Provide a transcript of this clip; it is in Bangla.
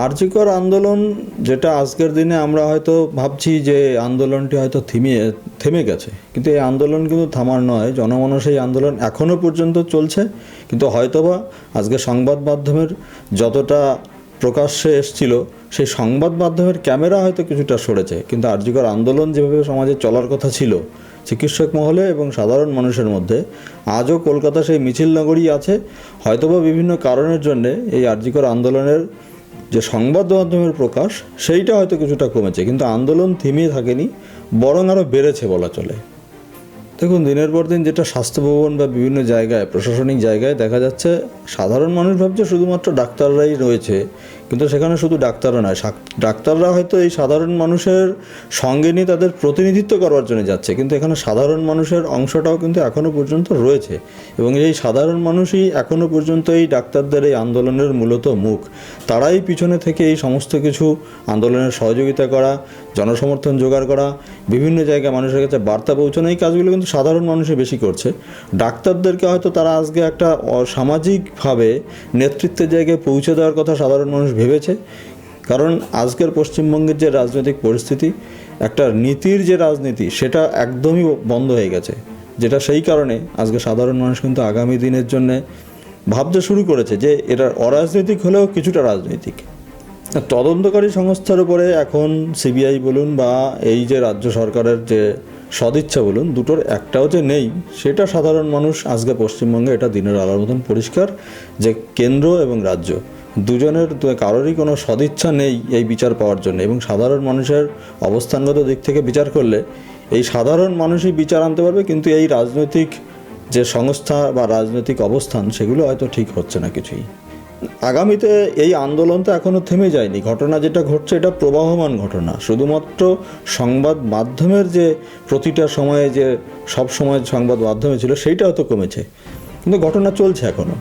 আর্যিকর আন্দোলন যেটা আজকের দিনে আমরা হয়তো ভাবছি যে আন্দোলনটি হয়তো থেমে থেমে গেছে। কিন্তু এই আন্দোলন কিন্তু থামার নয়। জনমানস এই আন্দোলন এখনও পর্যন্ত চলছে। কিন্তু হয়তোবা আজকে সংবাদ মাধ্যমের যতটা প্রকাশ্যে এসছিল, সেই সংবাদ মাধ্যমের ক্যামেরা হয়তো কিছুটা সরেছে। কিন্তু আর্যিকর আন্দোলন যেভাবে সমাজে চলার কথা ছিল, চিকিৎসক মহলে এবং সাধারণ মানুষের মধ্যে, আজও কলকাতা সেই মিছিল নগরী আছে। হয়তোবা বিভিন্ন কারণের জন্যে এই আর্যিকর আন্দোলনের যে সংবাদ মাধ্যমের প্রকাশ, সেইটা হয়তো কিছুটা কমেছে, কিন্তু আন্দোলন থেমে থাকেনি, বরং আরও বেড়েছে বলা চলে। দেখুন, দিনের পর দিন যেটা স্বাস্থ্য ভবন বা বিভিন্ন জায়গায়, প্রশাসনিক জায়গায় দেখা যাচ্ছে, সাধারণ মানুষ ভাবছে শুধুমাত্র ডাক্তাররাই রয়েছে কিন্তু সেখানে শুধু ডাক্তাররা নয় ডাক্তাররা হয়তো এই সাধারণ মানুষের সঙ্গে নিয়ে তাদের প্রতিনিধিত্ব করার জন্য যাচ্ছে, কিন্তু এখানে সাধারণ মানুষের অংশটাও কিন্তু এখনও পর্যন্ত রয়েছে এবং এই সাধারণ মানুষই এখনও পর্যন্ত এই ডাক্তারদের এই আন্দোলনের মূলত মুখ। তারাই পিছনে থেকে এই সমস্ত কিছু আন্দোলনের সহযোগিতা করা, জনসমর্থন জোগাড় করা, বিভিন্ন জায়গায় মানুষের কাছে বার্তা পৌঁছানো, এই কাজগুলো কিন্তু সাধারণ মানুষই বেশি করছে। ডাক্তারদেরকে হয়তো তারা আজকে একটা সামাজিকভাবে নেতৃত্বের জায়গায় পৌঁছে দেওয়ার কথা সাধারণ মানুষ ভেবেছে। কারণ আজকের পশ্চিমবঙ্গের যে রাজনৈতিক পরিস্থিতি, একটা নীতির যে রাজনীতি, সেটা একদমই বন্ধ হয়ে গেছে। যেটা সেই কারণে আজকে সাধারণ মানুষ কিন্তু আগামী দিনের জন্যে ভাবতে শুরু করেছে যে এটা অরাজনৈতিক হলেও কিছুটা রাজনৈতিক। তদন্তকারী সংস্থার উপরে এখন সিবিআই বলুন বা এই যে রাজ্য সরকারের যে সদিচ্ছা বলুন, দুটোর একটাও যে নেই, সেটা সাধারণ মানুষ আজকে পশ্চিমবঙ্গে এটা দিনের আলোর মতন পরিষ্কার যে কেন্দ্র এবং রাজ্য। দুজনের কারোরই কোনো সদিচ্ছা নেই এই বিচার পাওয়ার জন্য এবং সাধারণ মানুষের অবস্থানগত দিক থেকে বিচার করলে এই সাধারণ মানুষই বিচার আনতে পারবে, কিন্তু এই রাজনৈতিক যে সংস্থা বা রাজনৈতিক অবস্থান, সেগুলো হয়তো ঠিক হচ্ছে না কিছুই। আগামীতে এই আন্দোলন তো এখনও থেমে যায়নি। ঘটনা যেটা ঘটছে, এটা প্রবাহমান ঘটনা। শুধুমাত্র সংবাদ মাধ্যমের যে প্রতিটা সময়ে যে সব সময় সংবাদ মাধ্যমে ছিল সেইটা হয়তো কমেছে। কিন্তু ঘটনা চলছে এখনও